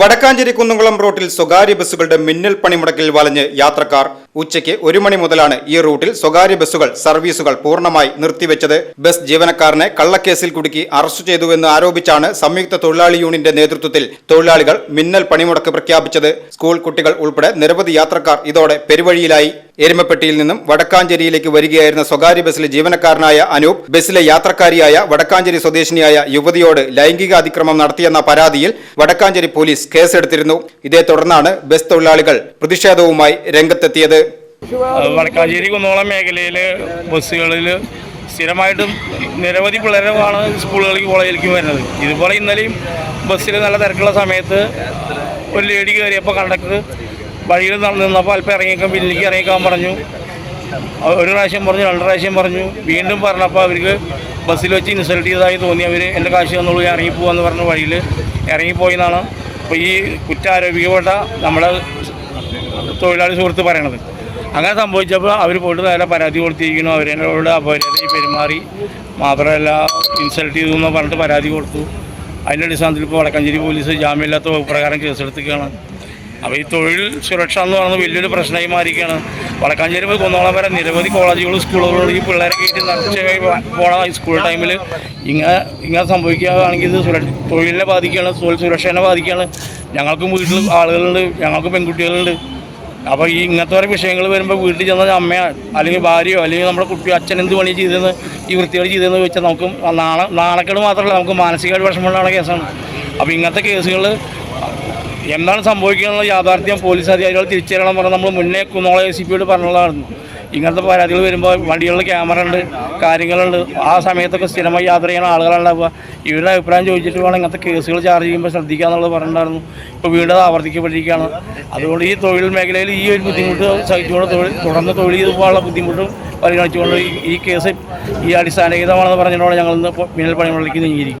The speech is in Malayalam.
വടക്കാഞ്ചേരി കുന്നംകുളം റൂട്ടിൽ സ്വകാര്യ ബസ്സുകളുടെ മിന്നൽ പണിമുടക്കിൽ വലഞ്ഞ് യാത്രക്കാർ ഉച്ചയ്ക്ക് ഒരു മണി മുതലാണ് ഈ റൂട്ടിൽ സ്വകാര്യ ബസ്സുകൾ സർവീസുകൾ പൂർണമായി നിർത്തിവെച്ചത്. ബസ് ജീവനക്കാരനെ കള്ളക്കേസിൽ കുടുക്കി അറസ്റ്റ് ചെയ്തുവെന്ന് ആരോപിച്ചാണ് സംയുക്ത തൊഴിലാളി യൂണിയന്റെ നേതൃത്വത്തിൽ തൊഴിലാളികൾ മിന്നൽ പണിമുടക്ക് പ്രഖ്യാപിച്ചത്. സ്കൂൾ കുട്ടികൾ ഉൾപ്പെടെ നിരവധി യാത്രക്കാർ ഇതോടെ പെരുവഴിയിലായി. എരുമപ്പെട്ടിയിൽ നിന്നും വടക്കാഞ്ചേരിയിലേക്ക് വരികയായിരുന്ന സ്വകാര്യ ബസ്സിലെ ജീവനക്കാരനായ അനൂപ് ബസ്സിലെ യാത്രക്കാരിയായ വടക്കാഞ്ചേരി സ്വദേശിനിയായ യുവതിയോട് ലൈംഗിക അതിക്രമം നടത്തിയെന്ന പരാതിയിൽ വടക്കാഞ്ചേരി പോലീസ് കേസെടുത്തിരുന്നു. ഇതേ തുടർന്നാണ് ബസ് തൊഴിലാളികൾ പ്രതിഷേധവുമായി രംഗത്തെത്തിയത്. വടക്കാഞ്ചേരി കുന്നോളം മേഖലയിൽ ബസ്സുകളിൽ സ്ഥിരമായിട്ടും നിരവധി പിള്ളേരാണ് സ്കൂളുകളിലേക്ക് കോളേജിലേക്കും വരുന്നത്. ഇതുപോലെ ഇന്നലെയും ബസ്സിൽ നല്ല തിരക്കുള്ള സമയത്ത് ഒരു ലേഡി കയറിയപ്പോൾ കണ്ടക്ടർ വഴിയിൽ നിന്നപ്പോൾ അല്പം ഇറങ്ങിക്കാൻ ബില്ലിലേക്ക് ഇറങ്ങിക്കാൻ പറഞ്ഞു. ഒരു പ്രാവശ്യം പറഞ്ഞു രണ്ട് പ്രാവശ്യം പറഞ്ഞു. വീണ്ടും പറഞ്ഞപ്പോൾ അവർക്ക് ബസ്സിൽ വെച്ച് ഇൻസൾട്ട് ചെയ്തതായി തോന്നി. അവർ എന്റെ കാശ് തന്നോളൂ ഞാൻ ഇറങ്ങിപ്പോവാന്ന് പറഞ്ഞ വഴിയിൽ ഇറങ്ങിപ്പോയി എന്നാണ് അപ്പോൾ ഈ കുറ്റാരോപിക്കപ്പെട്ട നമ്മളെ തൊഴിലാളി സുഹൃത്ത് പറയണത്. അങ്ങനെ സംഭവിച്ചപ്പോൾ അവർ പോയിട്ട് നേരെ പരാതി കൊടുത്തിരിക്കുന്നു. അവരോട് അപരാധി പെരുമാറി മാത്രമല്ല ഇൻസൾട്ട് ചെയ്തു എന്ന് പറഞ്ഞിട്ട് പരാതി കൊടുത്തു. അതിന്റെ അടിസ്ഥാനത്തിൽ ഇപ്പോൾ വടക്കഞ്ചേരി പോലീസ് ജാമ്യമില്ലാത്ത പ്രകാരം കേസെടുത്തിരിക്കുകയാണ്. അപ്പോൾ ഈ തൊഴിൽ സുരക്ഷ എന്ന് പറയുന്നത് വലിയൊരു പ്രശ്നമായി മാറിയിരിക്കുകയാണ് വടക്കാഞ്ചേരി പോയി കുന്നോളം വരെ നിരവധി കോളേജുകളും സ്കൂളുകളും ഈ പിള്ളേരെ കയറ്റി നിറച്ച് പോണ സ്കൂൾ ടൈമിൽ ഇങ്ങനെ ഇങ്ങനെ സംഭവിക്കുകയാണെങ്കിൽ ഇത് സുര തൊഴിലിനെ ബാധിക്കുകയാണ് തൊഴിൽ സുരക്ഷേനെ ബാധിക്കുകയാണ്. ഞങ്ങൾക്കും വീട്ടിൽ ആളുകളുണ്ട് ഞങ്ങൾക്ക് പെൺകുട്ടികളുണ്ട്. അപ്പോൾ ഈ ഇങ്ങനത്തെ ഓരോ വിഷയങ്ങൾ വരുമ്പോൾ വീട്ടിൽ ചെന്ന അമ്മയോ അല്ലെങ്കിൽ ഭാര്യയോ അല്ലെങ്കിൽ നമ്മുടെ കുട്ടി അച്ഛൻ എന്ത് പണി ചെയ്തെന്ന് ഈ വൃത്തികൾ ചെയ്തതെന്ന് വെച്ചാൽ നമുക്ക് നാളെ നാണക്കേട് മാത്രമല്ല നമുക്ക് മാനസികമായിട്ട് വിഷമമുള്ള കേസാണ്. അപ്പോൾ ഇങ്ങനത്തെ കേസുകൾ എന്താണ് സംഭവിക്കുന്നത് യാഥാർത്ഥ്യം പോലീസ് അധികാരികൾ തിരിച്ചറിയണം പറഞ്ഞാൽ നമ്മൾ മുന്നേ കുന്നോളെ സി പിയോട് പറഞ്ഞുള്ളതായിരുന്നു. ഇങ്ങനത്തെ പരാതികൾ വരുമ്പോൾ വണ്ടികളിൽ ക്യാമറ ഉണ്ട് കാര്യങ്ങളുണ്ട്. ആ സമയത്തൊക്കെ സ്ഥിരമായി യാത്ര ചെയ്യുന്ന ആളുകളുണ്ടാവുക ഇവരുടെ അഭിപ്രായം ചോദിച്ചിട്ട് വേണം ഇങ്ങനത്തെ കേസുകൾ ചാർജ് ചെയ്യുമ്പോൾ ശ്രദ്ധിക്കുക എന്നുള്ളത് പറഞ്ഞിട്ടുണ്ടായിരുന്നു. ഇപ്പോൾ വീണ്ടും അത് ആവർത്തിക്കപ്പെട്ടിരിക്കുകയാണ്. അതുകൊണ്ട് ഈ തൊഴിൽ മേഖലയിൽ ഈ ഒരു ബുദ്ധിമുട്ട് സഹിച്ചുകൊണ്ട് തൊഴിൽ തുടർന്ന് തൊഴിൽ ചെയ്തു പോകാനുള്ള ബുദ്ധിമുട്ടും പരിഗണിച്ചുകൊണ്ട് ഈ- കേസ് ഈ അടിസ്ഥാനരഹിതമാണെന്ന് പറഞ്ഞുകൊണ്ട് ഞങ്ങൾ ഇന്ന് മിന്നൽ പണിമുടലേക്ക് നീങ്ങിയിരിക്കും